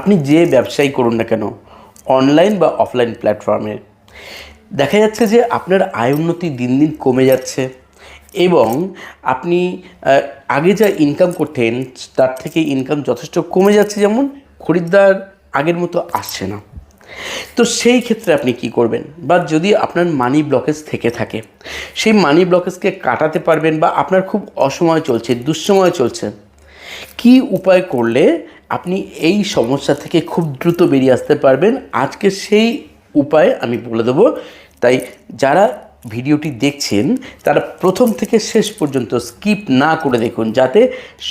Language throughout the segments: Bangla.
আপনি যে ব্যবসায়ী করুন না কেন অনলাইন বা অফলাইন প্ল্যাটফর্মে দেখা যাচ্ছে যে আপনার আয় উন্নতি দিন দিন কমে যাচ্ছে এবং আপনি আগে যা ইনকাম করতেন, তার থেকে ইনকাম যথেষ্ট কমে যাচ্ছে যেমন খরিদ্দার আগের মতো আসছে না। তো সেই ক্ষেত্রে আপনি কি করবেন? বা যদি আপনার মানি ব্লকেজ থেকে থাকে, সেই মানি ব্লকেজকে কাটাতে পারবেন বা আপনার খুব অসময় চলছে, দুঃসময় চলছে, কি উপায় করলে আপনি এই সমস্যা থেকে খুব দ্রুত বেরিয়ে আসতে পারবেন। আজকে সেই উপায় আমি বলে দেবো। তাই যারা ভিডিওটি দেখছেন, তারা প্রথম থেকে শেষ পর্যন্ত স্কিপ না করে দেখুন, যাতে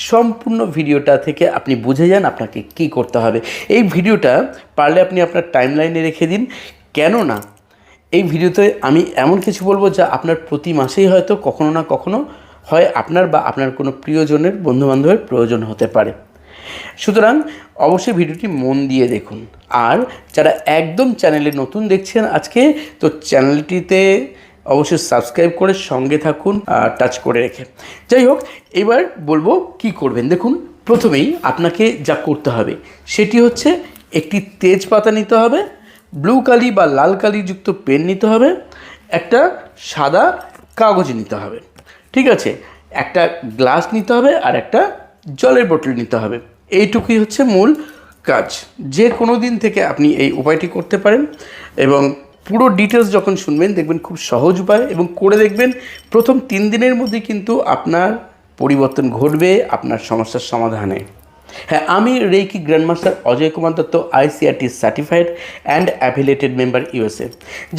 সম্পূর্ণ ভিডিওটা থেকে আপনি বুঝে যান আপনাকে কি করতে হবে। এই ভিডিওটা পারলে আপনি আপনার টাইম লাইনে রেখে দিন। কেননা, এই ভিডিওতে আমি এমন কিছু বলব যা আপনার প্রতি মাসেই হয়তো কখনো না কখনো হয় আপনার বা আপনার কোনো প্রিয়জনের, বন্ধুবান্ধবের প্রয়োজন হতে পারে। সুতরাং অবশ্যই ভিডিওটি মন দিয়ে দেখুন। আর যারা একদম চ্যানেলে নতুন দেখছেন আজকে, তো চ্যানেলটিতে অবশ্যই সাবস্ক্রাইব করে সঙ্গে থাকুন টাচ করে রেখে। যাই হোক, এবার বলব কি করবেন। দেখুন, প্রথমেই আপনাকে যা করতে হবে, সেটি হচ্ছে একটি তেজপাতা নিতে হবে, ব্লু কালি বা লাল কালিযুক্ত পেন নিতে হবে, একটা সাদা কাগজ নিতে হবে, ঠিক আছে? একটা গ্লাস নিতে হবে আর একটা জলের বোতল নিতে হবে। এইটুকুই হচ্ছে মূল কাজ। যে কোনো দিন থেকে আপনি এই উপায়টি করতে পারেন এবং পুরো ডিটেলস যখন শুনবেন, দেখবেন খুব সহজ উপায় এবং করে দেখবেন প্রথম তিন দিনের মধ্যে কিন্তু আপনার পরিবর্তন ঘটবে, আপনার সমস্যার সমাধানে। হ্যাঁ আমি reiki grandmaster Ajay Kumar Dutta ICRT certified and affiliated member USA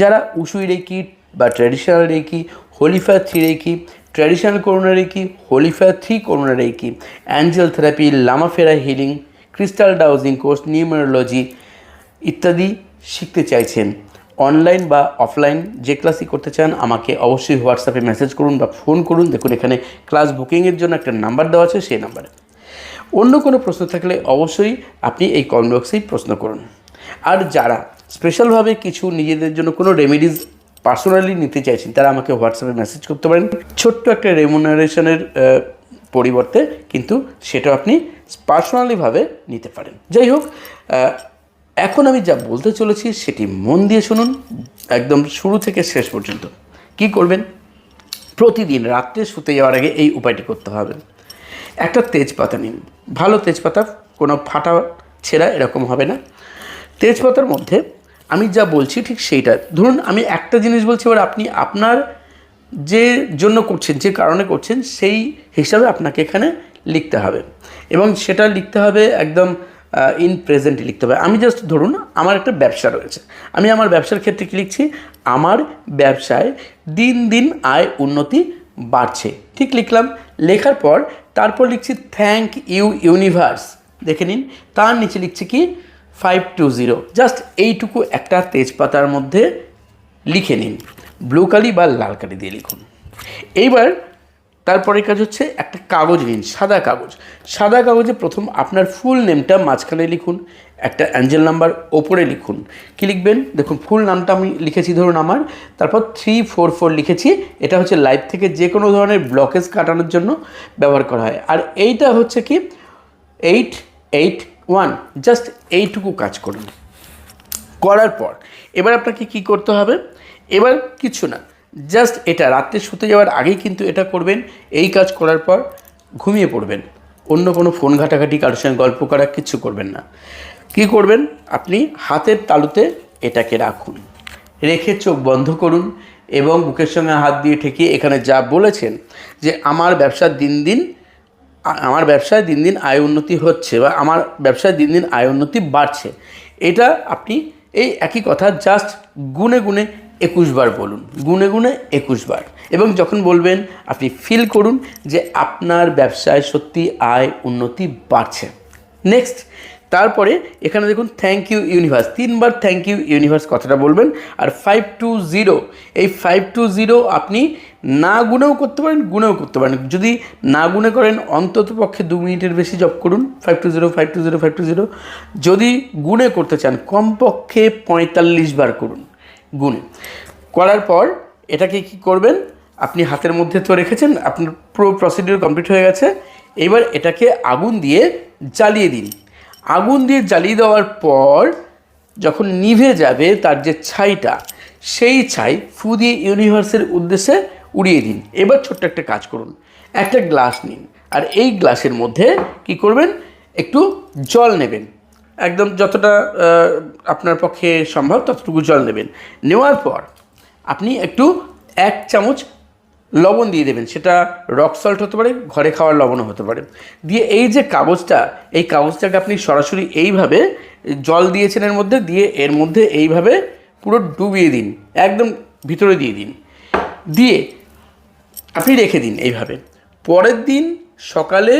যারা উসুই রেকি বা traditional reiki holy fire three reiki traditional Karuna reiki holy fire three Karuna reiki angel therapy Lama Fera healing crystal dowsing course numerology ইত্যাদি শিখতে চাইছেন। অনলাইন বা অফলাইন যে ক্লাসই করতে চান, আমাকে অবশ্যই হোয়াটসঅ্যাপে মেসেজ করুন বা ফোন করুন। দেখুন, এখানে ক্লাস বুকিংয়ের জন্য একটা নাম্বার দেওয়া আছে সেই নাম্বারে অন্য কোনো প্রশ্ন থাকলে অবশ্যই আপনি এই কমেন্ট বক্সেই প্রশ্ন করুন। আর যারা স্পেশালভাবে কিছু নিজেদের জন্য কোনো রেমেডিজ পার্সোনালি নিতে চাইছেন, তারা আমাকে হোয়াটসঅ্যাপে মেসেজ করতে পারেন। ছোট্ট একটা রেমুনারেশনের পরিবর্তে কিন্তু সেটা আপনি পার্সোনালিভাবে নিতে পারেন। যাই হোক এখন আমি যা বলতে চলেছি সেটি মন দিয়ে শুনুন, একদম শুরু থেকে শেষ পর্যন্ত। কি করবেন? প্রতিদিন রাত্রে শুতে যাওয়ার আগে এই উপায়টি করতে হবে। একটা তেজপাতা নিন। ভালো তেজপাতা কোনো ফাটা ছেঁড়া এরকম হবে না। তেজপাতার মধ্যে আমি যা বলছি ঠিক সেইটা। ধরুন আমি একটা জিনিস বলছি, এবার আপনি আপনার যে জন্য করছেন, যে কারণে করছেন, সেই হিসাবে আপনাকে এখানে লিখতে হবে। এবং সেটা লিখতে হবে একদম ইন প্রেজেন্টে লিখতে হবে। আমি জাস্ট ধরুন আমার একটা ব্যবসা রয়েছে। আমি আমার ব্যবসার ক্ষেত্রে কী লিখছি? আমার ব্যবসায় দিন দিন আয় উন্নতি বাড়ছে। ঠিক লিখলাম। লেখার পর তারপর লিখছি থ্যাংক ইউ ইউনিভার্স দেখে নিন। তার নিচে লিখছি কি? ফাইভ টু জিরো জাস্ট এইটুকু একটা তেজপাতার মধ্যে লিখে নিন। ব্লু কালি বা লাল কালি দিয়ে লিখুন। এইবার তারপরে কাজ হচ্ছে একটা কাগজ নিন, সাদা কাগজ। সাদা কাগজে প্রথম আপনার ফুল নেমটা মাঝখানে লিখুন, একটা অ্যাঞ্জেল নাম্বার ওপরে লিখুন। কি লিখবেন? দেখুন ফুল নামটা আমি লিখেছি ধরুন আমার, তারপর থ্রি ফোর ফোর লিখেছি। এটা হচ্ছে লাইফ থেকে যে কোনো ধরনের ব্লকেজ কাটানোর জন্য ব্যবহার করা হয়। আর এইটা হচ্ছে কি? এইট এইট ওয়ান জাস্ট এইটুকু কাজ করুন। করার পর, এবার আপনাকে কি করতে হবে? এবার কিছু না জাস্ট এটা রাত্রে শুতে যাওয়ার আগেই কিন্তু এটা করবেন। এই কাজ করার পর ঘুমিয়ে পড়বেন। অন্য কোনো ফোন ঘাটাঘাটি, কারোর সঙ্গে গল্প করা কিচ্ছু করবেন না। কি করবেন? আপনি হাতের তালুতে এটাকে রাখুন। রেখে চোখ বন্ধ করুন এবং বুকের সঙ্গে হাত দিয়ে ঠেকিয়ে এখানে যা বলেছেন যে, আমার ব্যবসা দিন দিন আমার ব্যবসায় দিন দিন আয় উন্নতি হচ্ছে বা আমার ব্যবসায় দিন দিন আয় উন্নতি বাড়ছে। এটা আপনি এই একই কথা জাস্ট গুনে গুনে একুশ বার বলুন, গুনে গুনে একুশ বার। এবং যখন বলবেন, আপনি ফিল করুন যে আপনার ব্যবসায় সত্যি আয় উন্নতি বাড়ছে। নেক্সট তারপরে এখানে দেখুন থ্যাংক ইউ ইউনিভার্স তিনবার থ্যাংক ইউ ইউনিভার্স কথাটা বলবেন, আর ফাইভ টু জিরো এই ফাইভ টু জিরো আপনি না গুনেও করতে পারেন, গুণেও করতে পারেন। যদি না গুনে করেন অন্তত পক্ষে দু মিনিটের বেশি জব করুন five two zero five two zero five two zero যদি গুনে করতে চান, কমপক্ষে পঁয়তাল্লিশ বার করুন গুনে করার পর এটাকে কি করবেন? আপনি হাতের মধ্যে তো রেখেছেন, আপনার পুরো প্রসিডিওর কমপ্লিট হয়ে গেছে। এবার এটাকে আগুন দিয়ে জ্বালিয়ে দিন। আগুন দিয়ে জ্বালিয়ে দেওয়ার পর যখন নিভে যাবে, তার যে ছাইটা, সেই ছাই ফু দিয়ে ইউনিভার্সের উদ্দেশ্যে উড়িয়ে দিন। এবার ছোট্ট একটা কাজ করুন। একটা গ্লাস নিন। আর এই গ্লাসের মধ্যে কি করবেন? একটু জল নেবেন। একদম যতটা আপনার পক্ষে সম্ভব ততটুকু জল নেবেন। নেওয়ার পর আপনি একটু এক চামচ লবণ দিয়ে দেবেন। সেটা রক সল্ট হতে পারে, ঘরে খাওয়ার লবণও হতে পারে। দিয়ে এই যে কাগজটা, এই কাগজটাকে আপনি সরাসরি এইভাবে জল দিয়েছেন এর মধ্যে, দিয়ে এর মধ্যে এইভাবে পুরো ডুবিয়ে দিন। একদম ভিতরে দিয়ে দিন। দিয়ে আপনি রেখে দিন এইভাবে। পরের দিন সকালে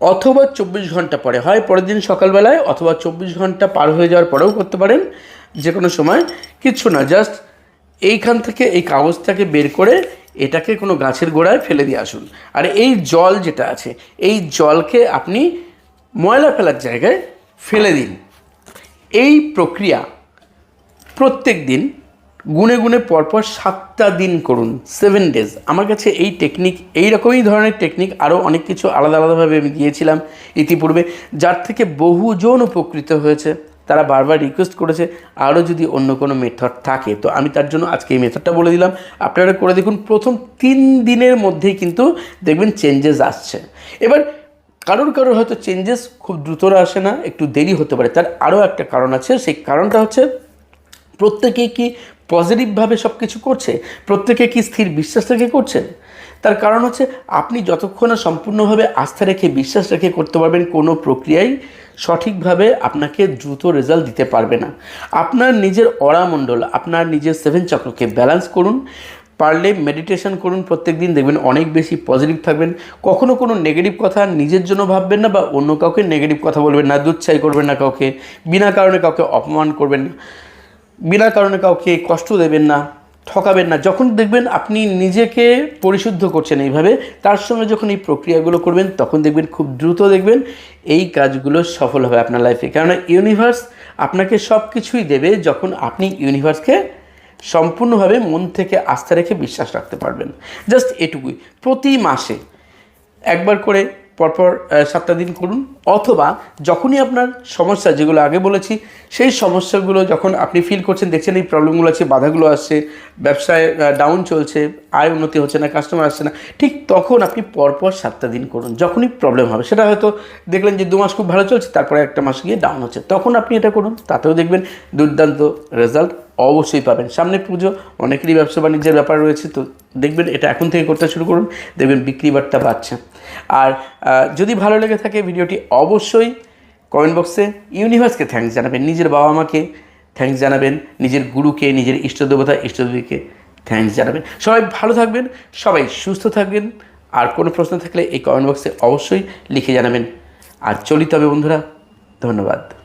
অথবা চব্বিশ ঘণ্টা পরে, হয় পরের দিন সকালবেলায় অথবা চব্বিশ ঘণ্টা পার হয়ে যাওয়ার পরেও করতে পারেন যে কোনো সময়। কিচ্ছু না, জাস্ট এইখান থেকে এই কাগজটাকে বের করে এটাকে কোনো গাছের গোড়ায় ফেলে দিয়ে আসুন। আর এই জল যেটা আছে, এই জলকে আপনি ময়লা ফেলার জায়গায় ফেলে দিন। এই প্রক্রিয়া প্রত্যেক দিন গুনে গুনে পরপর সাতটা দিন করুন সেভেন ডেজ আমার কাছে এই টেকনিক এই রকমই ধরনের টেকনিক আরও অনেক কিছু আলাদা আলাদাভাবে আমি দিয়েছিলাম ইতিপূর্বে, যার থেকে বহুজন উপকৃত হয়েছে। তারা বারবার রিকোয়েস্ট করেছে, আরও যদি অন্য কোনো মেথড থাকে। তো আমি তার জন্য আজকে এই মেথডটা বলে দিলাম। আপনারা করে দেখুন, প্রথম তিন দিনের মধ্যেই কিন্তু দেখবেন চেঞ্জেস আসছে। এবার কারোর কারোর হয়তো চেঞ্জেস খুব দ্রুতরা আসে না, একটু দেরি হতে পারে। তার আরও একটা কারণ আছে। সেই কারণটা হচ্ছে প্রত্যেকে কি পজিটিভভাবে সব কিছু করছে? প্রত্যেকে কি স্থির বিশ্বাস রেখে করছেন? তার কারণ হচ্ছে, আপনি যতক্ষণ সম্পূর্ণভাবে আস্থা রেখে বিশ্বাস রেখে করতে পারবেন, কোনো প্রক্রিয়াই সঠিকভাবে আপনাকে দ্রুত রেজাল্ট দিতে পারবে না। আপনার নিজের অরামণ্ডল, আপনার নিজের সেভেন চক্রকে ব্যালেন্স করুন, পারলে মেডিটেশন করুন প্রত্যেক দিন দেখবেন অনেক বেশি পজিটিভ থাকবেন। কখনো কোনো নেগেটিভ কথা নিজের জন্য ভাববেন না বা অন্য কাউকে নেগেটিভ কথা বলবেন না, দুচ্ছাই করবেন না কাউকে, বিনা কারণে কাউকে অপমান করবেন না। বিনা কারণে কাউকে কষ্ট দেবেন না, ঠকাবেন না। যখন দেখবেন আপনি নিজেকে পরিশুদ্ধ করছেন এইভাবে, তার সঙ্গে যখন এই প্রক্রিয়াগুলো করবেন, তখন দেখবেন খুব দ্রুত দেখবেন এই কাজগুলো সফল হবে আপনার লাইফে কেননা ইউনিভার্স আপনাকে সব কিছুই দেবে যখন আপনি ইউনিভার্সকে সম্পূর্ণভাবে মন থেকে আস্থা রেখে বিশ্বাস রাখতে পারবেন। জাস্ট এটুকুই। প্রতি মাসে একবার করে পরপর সাতটা দিন করুন। অথবা যখনই আপনার সমস্যা, যেগুলো আগে বলেছি, সেই সমস্যাগুলো যখন আপনি ফিল করছেন, দেখছেন এই প্রবলেমগুলো আছে, বাধাগুলো আসছে, ব্যবসায় ডাউন চলছে, আয় উন্নতি হচ্ছে না কাস্টমার আসছে না, ঠিক তখন আপনি পরপর সাতটা দিন করুন। যখনই প্রবলেম হবে, সেটা হয়তো দেখলেন যে দু মাস খুব ভালো চলছে, তারপরে একটা মাস গিয়ে ডাউন হচ্ছে। তখন আপনি এটা করুন, তাতেও দেখবেন দুর্দান্ত রেজাল্ট অবশ্যই পাবেন। সামনে পুজো, অনেকেরই ব্যবসা বাণিজ্যের ব্যাপার রয়েছে, তো দেখবেন এটা এখন থেকে করতে শুরু করুন, দেখবেন বিক্রি বাট্টা বাড়ছে আর যদি ভালো লেগে থাকে ভিডিওটি অবশ্যই কমেন্ট বক্সে ইউনিভার্সকে থ্যাংকস জানাবেন, নিজের বাবা মাকে থ্যাংকস জানাবেন, নিজের গুরুকে, নিজের ইষ্টদেবতা, ইষ্টদেবীকে থ্যাংকস জানাবেন। সবাই ভালো থাকবেন, সবাই সুস্থ থাকবেন, আর কোনো প্রশ্ন থাকলে এই কমেন্ট বক্সে অবশ্যই লিখে জানাবেন। আর চলিত হবে বন্ধুরা, ধন্যবাদ।